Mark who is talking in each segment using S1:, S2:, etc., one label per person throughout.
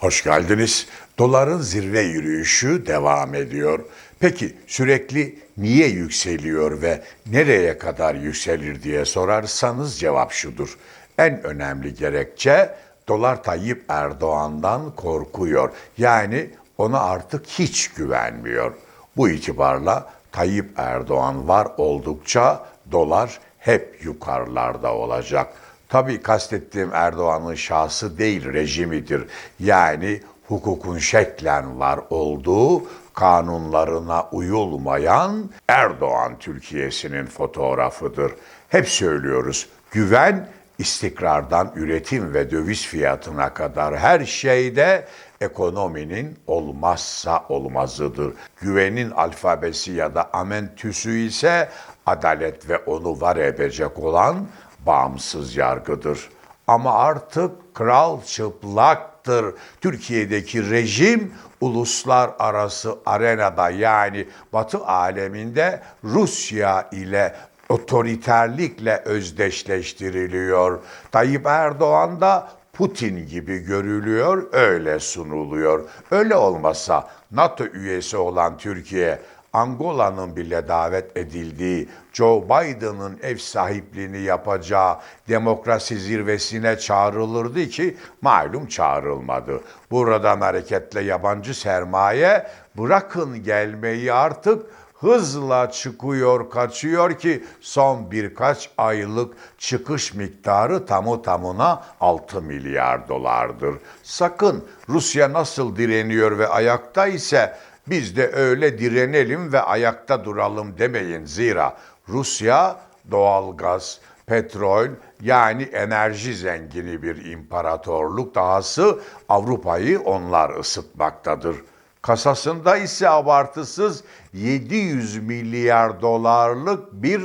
S1: Hoş geldiniz. Doların zirve yürüyüşü devam ediyor. Peki sürekli niye yükseliyor ve nereye kadar yükselir diye sorarsanız cevap şudur. En önemli gerekçe dolar Tayyip Erdoğan'dan korkuyor. Yani ona artık hiç güvenmiyor. Bu itibarla Tayyip Erdoğan var oldukça dolar hep yukarılarda olacak. Tabii kastettiğim Erdoğan'ın şahsı değil rejimidir. Yani hukukun şeklen var olduğu kanunlarına uyulmayan Erdoğan Türkiye'sinin fotoğrafıdır. Hep söylüyoruz güven istikrardan üretim ve döviz fiyatına kadar her şeyde ekonominin olmazsa olmazıdır. Güvenin alfabesi ya da amentüsü ise adalet ve onu var edecek olan bağımsız yargıdır. Ama artık kral çıplaktır. Türkiye'deki rejim uluslararası arenada yani Batı aleminde Rusya ile otoriterlikle özdeşleştiriliyor. Tayyip Erdoğan da Putin gibi görülüyor, öyle sunuluyor. Öyle olmasa NATO üyesi olan Türkiye Angola'nın bile davet edildiği Joe Biden'ın ev sahipliğini yapacağı demokrasi zirvesine çağrılırdı ki malum çağrılmadı. Buradan hareketle yabancı sermaye bırakın gelmeyi artık hızla çıkıyor, kaçıyor ki son birkaç aylık çıkış miktarı tamı tamına 6 milyar dolardır. Sakın Rusya nasıl direniyor ve ayakta ise biz de öyle direnelim ve ayakta duralım demeyin. Zira Rusya doğalgaz, petrol yani enerji zengini bir imparatorluk dahası Avrupa'yı onlar ısıtmaktadır. Kasasında ise abartısız 700 milyar dolarlık bir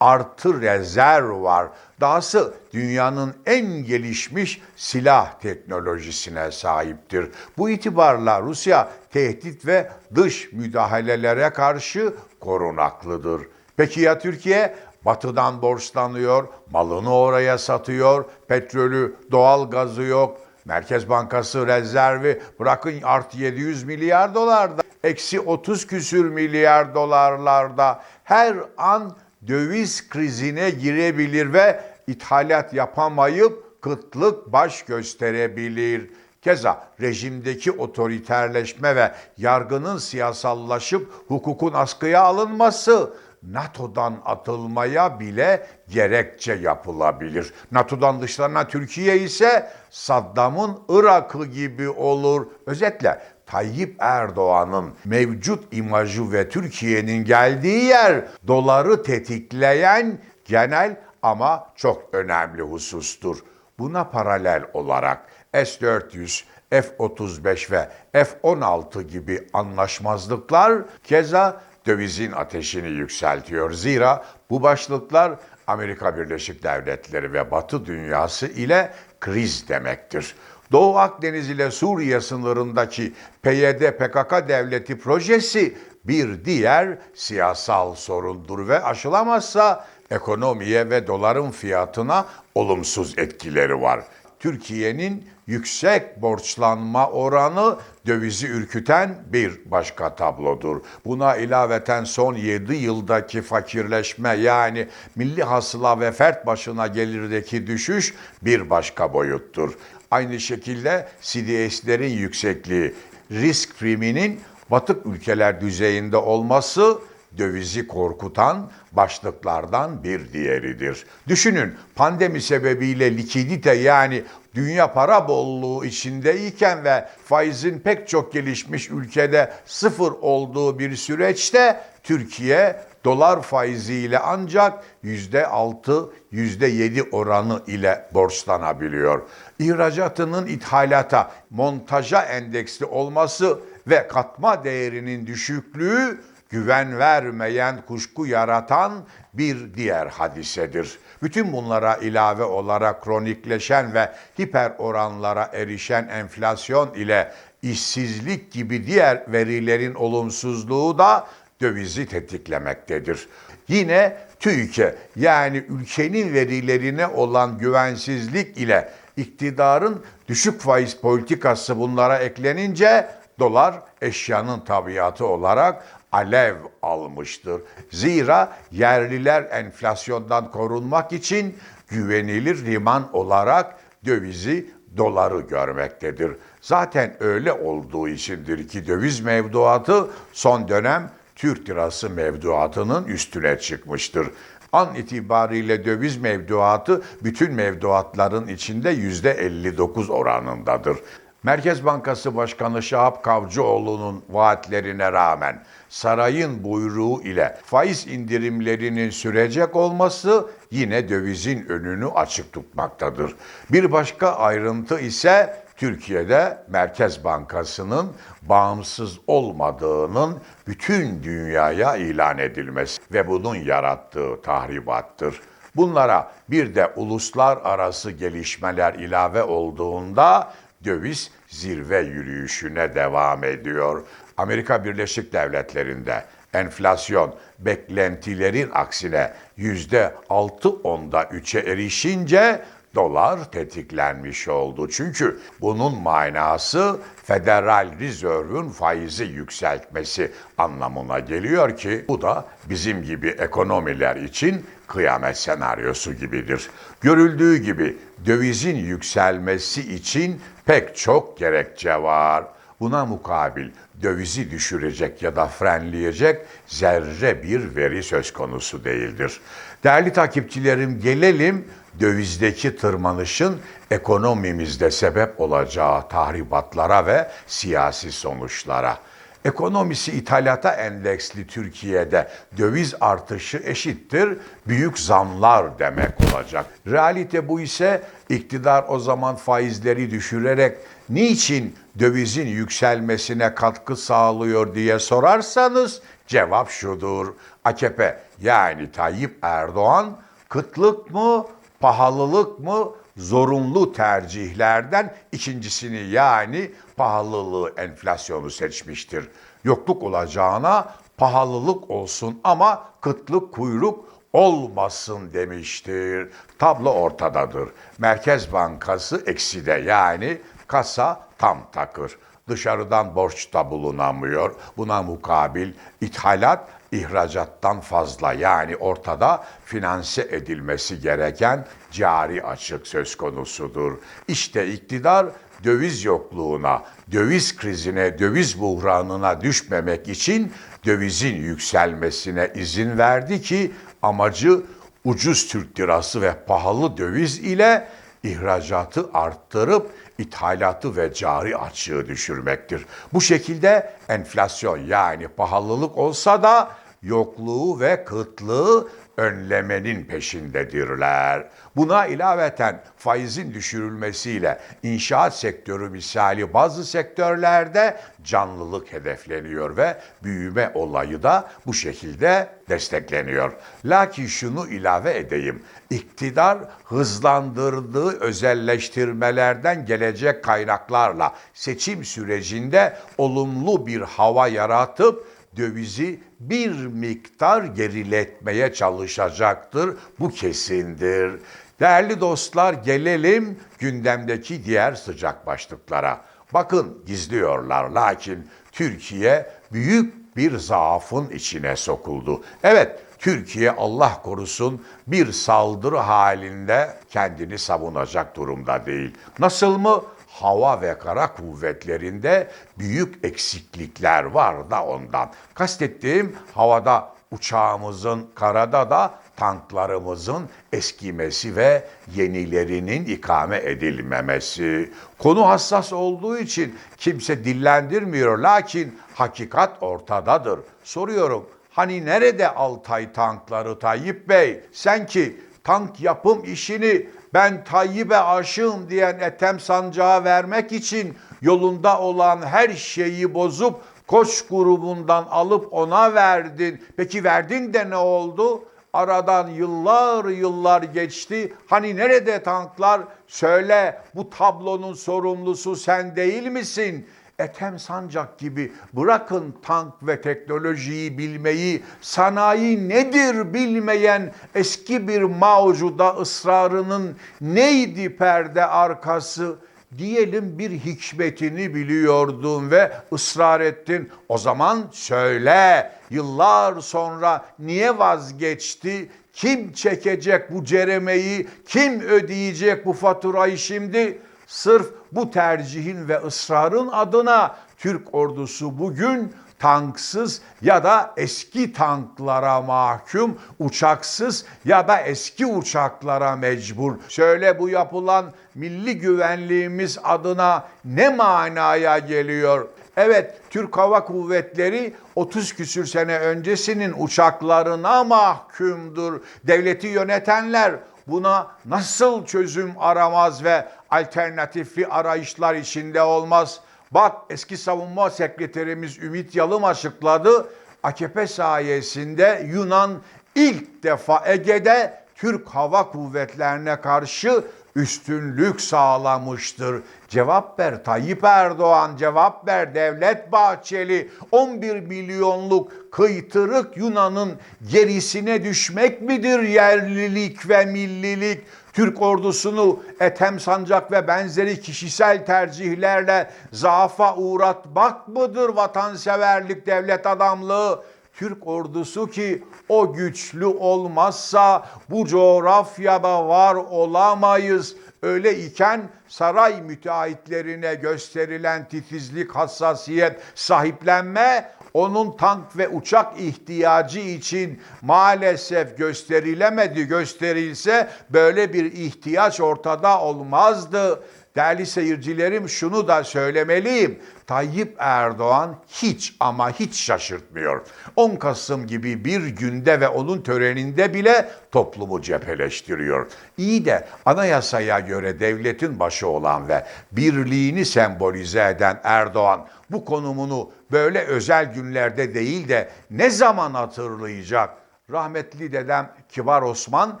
S1: artı rezerv var. Dahası dünyanın en gelişmiş silah teknolojisine sahiptir. Bu itibarla Rusya tehdit ve dış müdahalelere karşı korunaklıdır. Peki ya Türkiye? Batıdan borçlanıyor, malını oraya satıyor, petrolü, doğal gazı yok, Merkez Bankası rezervi bırakın artı 700 milyar dolarda, eksi 30 küsür milyar dolarlarda her an döviz krizine girebilir ve ithalat yapamayıp kıtlık baş gösterebilir. Keza rejimdeki otoriterleşme ve yargının siyasallaşıp hukukun askıya alınması NATO'dan atılmaya bile gerekçe yapılabilir. NATO'dan dışlanan Türkiye ise Saddam'ın Irak'ı gibi olur. Özetle Tayyip Erdoğan'ın mevcut imajı ve Türkiye'nin geldiği yer doları tetikleyen genel ama çok önemli husustur. Buna paralel olarak S-400, F-35 ve F-16 gibi anlaşmazlıklar keza dövizin ateşini yükseltiyor. Zira bu başlıklar Amerika Birleşik Devletleri ve Batı dünyası ile kriz demektir. Doğu Akdeniz ile Suriye sınırındaki PYD-PKK devleti projesi bir diğer siyasal sorundur ve aşılamazsa ekonomiye ve doların fiyatına olumsuz etkileri var. Türkiye'nin yüksek borçlanma oranı dövizi ürküten bir başka tablodur. Buna ilaveten son 7 yıldaki fakirleşme yani milli hasıla ve fert başına gelirdeki düşüş bir başka boyuttur. Aynı şekilde CDS'lerin yüksekliği, risk priminin batık ülkeler düzeyinde olması dövizi korkutan başlıklardan bir diğeridir. Düşünün pandemi sebebiyle likidite yani dünya para bolluğu içindeyken ve faizin pek çok gelişmiş ülkede sıfır olduğu bir süreçte Türkiye dolar faiziyle ancak yüzde altı, yüzde yedi oranı ile borçlanabiliyor. İhracatının ithalata, montaja endeksli olması ve katma değerinin düşüklüğü güven vermeyen, kuşku yaratan bir diğer hadisedir. Bütün bunlara ilave olarak kronikleşen ve hiper oranlara erişen enflasyon ile işsizlik gibi diğer verilerin olumsuzluğu da dövizi tetiklemektedir. Yine TÜİK'e yani ülkenin verilerine olan güvensizlik ile iktidarın düşük faiz politikası bunlara eklenince dolar eşyanın tabiatı olarak alev almıştır. Zira yerliler enflasyondan korunmak için güvenilir liman olarak dövizi doları görmektedir. Zaten öyle olduğu içindir ki döviz mevduatı son dönem Türk lirası mevduatının üstüne çıkmıştır. An itibariyle döviz mevduatı bütün mevduatların içinde yüzde 59 oranındadır. Merkez Bankası Başkanı Şahap Kavcıoğlu'nun vaatlerine rağmen sarayın buyruğu ile faiz indirimlerinin sürecek olması yine dövizin önünü açık tutmaktadır. Bir başka ayrıntı ise Türkiye'de Merkez Bankası'nın bağımsız olmadığının bütün dünyaya ilan edilmesi ve bunun yarattığı tahribattır. Bunlara bir de uluslararası gelişmeler ilave olduğunda döviz zirve yürüyüşüne devam ediyor. Amerika Birleşik Devletleri'nde enflasyon beklentilerin aksine yüzde altı onda üçe erişince dolar tetiklenmiş oldu. Çünkü bunun manası Federal Reserve'ün faizi yükseltmesi anlamına geliyor ki bu da bizim gibi ekonomiler için kıyamet senaryosu gibidir. Görüldüğü gibi dövizin yükselmesi için pek çok gerekçe var. Buna mukabil dövizi düşürecek ya da frenleyecek zerre bir veri söz konusu değildir. Değerli takipçilerim gelelim dövizdeki tırmanışın ekonomimizde sebep olacağı tahribatlara ve siyasi sonuçlara. Ekonomisi ithalata endeksli Türkiye'de döviz artışı eşittir büyük zamlar demek olacak. Realite bu ise iktidar o zaman faizleri düşürerek niçin dövizin yükselmesine katkı sağlıyor diye sorarsanız cevap şudur. AKP yani Tayyip Erdoğan kıtlık mı, pahalılık mı, zorunlu tercihlerden ikincisini yani pahalılığı, enflasyonu seçmiştir. Yokluk olacağına pahalılık olsun ama kıtlık kuyruk olmasın demiştir. Tablo ortadadır. Merkez Bankası ekside yani kasa tam takır. Dışarıdan borçta bulunamıyor. Buna mukabil ithalat ihracattan fazla yani ortada finanse edilmesi gereken cari açık söz konusudur. İşte iktidar döviz yokluğuna, döviz krizine, döviz buhranına düşmemek için dövizin yükselmesine izin verdi ki amacı ucuz Türk lirası ve pahalı döviz ile ihracatı arttırıp ithalatı ve cari açığı düşürmektir. Bu şekilde enflasyon yani pahalılık olsa da yokluğu ve kıtlığı önlemenin peşindedirler. Buna ilaveten faizin düşürülmesiyle inşaat sektörü misali bazı sektörlerde canlılık hedefleniyor ve büyüme olayı da bu şekilde destekleniyor. Lakin şunu ilave edeyim. İktidar hızlandırdığı özelleştirmelerden gelecek kaynaklarla seçim sürecinde olumlu bir hava yaratıp dövizi bir miktar geriletmeye çalışacaktır. Bu kesindir. Değerli dostlar gelelim gündemdeki diğer sıcak başlıklara. Bakın gizliyorlar lakin Türkiye büyük bir zaafın içine sokuldu. Evet Türkiye Allah korusun bir saldırı halinde kendini savunacak durumda değil. Nasıl mı? Hava ve kara kuvvetlerinde büyük eksiklikler var da ondan. Kastettiğim havada uçağımızın, karada da tanklarımızın eskimesi ve yenilerinin ikame edilmemesi. Konu hassas olduğu için kimse dillendirmiyor lakin hakikat ortadadır. Soruyorum hani nerede Altay tankları Tayyip Bey? Sen ki tank yapım işini ben Tayyip'e aşığım diyen Ethem Sancağı vermek için yolunda olan her şeyi bozup Koç grubundan alıp ona verdin. Peki verdin de ne oldu? Aradan yıllar yıllar geçti. Hani nerede tanklar? Söyle bu tablonun sorumlusu sen değil misin? Ethem Sancak gibi bırakın tank ve teknolojiyi bilmeyi, sanayi nedir bilmeyen eski bir Mao'cuda ısrarının neydi perde arkası? Diyelim bir hikmetini biliyordun ve ısrar ettin. O zaman söyle yıllar sonra niye vazgeçti? Kim çekecek bu ceremeyi? Kim ödeyecek bu faturayı şimdi? Sırf bu tercihin ve ısrarın adına Türk ordusu bugün tanksız ya da eski tanklara mahkum, uçaksız ya da eski uçaklara mecbur. Şöyle bu yapılan milli güvenliğimiz adına ne manaya geliyor? Evet, Türk Hava Kuvvetleri 30 küsür sene öncesinin uçaklarına mahkumdur. Devleti yönetenler buna nasıl çözüm aramaz ve alternatifli arayışlar içinde olmaz? Bak eski savunma sekreterimiz Ümit Yalım açıkladı. AKP sayesinde Yunan ilk defa Ege'de Türk Hava Kuvvetlerine karşı üstünlük sağlamıştır. Cevap ver Tayyip Erdoğan, cevap ver Devlet Bahçeli. 11 milyonluk kıytırık Yunan'ın gerisine düşmek midir yerlilik ve millilik? Türk ordusunu Ethem Sancak ve benzeri kişisel tercihlerle zaafa uğratmak mıdır vatanseverlik, devlet adamlığı? Türk ordusu ki o güçlü olmazsa bu coğrafyada var olamayız. Öyle iken saray müteahhitlerine gösterilen titizlik, hassasiyet, sahiplenme onun tank ve uçak ihtiyacı için maalesef gösterilemedi. Gösterilse böyle bir ihtiyaç ortada olmazdı. Değerli seyircilerim şunu da söylemeliyim. Tayyip Erdoğan hiç ama hiç şaşırtmıyor. 10 Kasım gibi bir günde ve onun töreninde bile toplumu cepheleştiriyor. İyi de anayasaya göre devletin başı olan ve birliğini sembolize eden Erdoğan bu konumunu böyle özel günlerde değil de ne zaman hatırlayacak? Rahmetli dedem Kibar Osman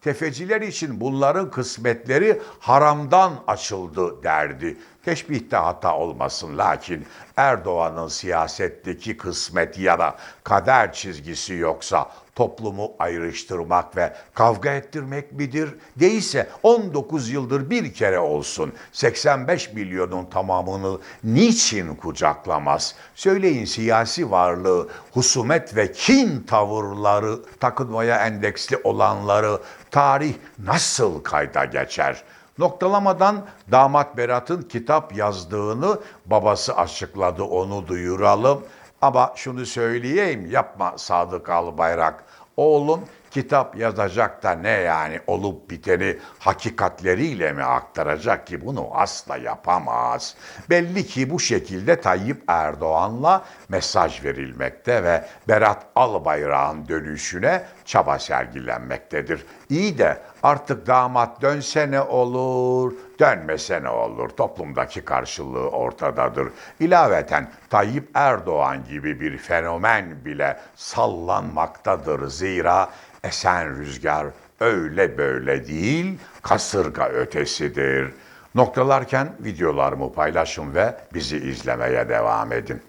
S1: tefeciler için bunların kısmetleri haramdan açıldı derdi. Teşbihte hata olmasın lakin Erdoğan'ın siyasetteki kısmet ya da kader çizgisi yoksa toplumu ayrıştırmak ve kavga ettirmek midir? Değilse 19 yıldır bir kere olsun 85 milyonun tamamını niçin kucaklamaz? Söyleyin siyasi varlığı, husumet ve kin tavırları, takınmaya endeksli olanları tarih nasıl kayda geçer? Noktalamadan damat Berat'ın kitap yazdığını babası açıkladı onu duyuralım. Ama şunu söyleyeyim yapma Sadık Albayrak. Oğlum kitap yazacak da ne yani olup biteni hakikatleriyle mi aktaracak ki bunu asla yapamaz. Belli ki bu şekilde Tayyip Erdoğan'la mesaj verilmekte ve Berat Albayrak'ın dönüşüne çaba sergilenmektedir. İyi de artık damat dönse ne olur, dönmese ne olur? Toplumdaki karşılığı ortadadır. İlaveten Tayyip Erdoğan gibi bir fenomen bile sallanmaktadır. Zira esen rüzgar öyle böyle değil, kasırga ötesidir. Noktalarken videolarımı paylaşın ve bizi izlemeye devam edin.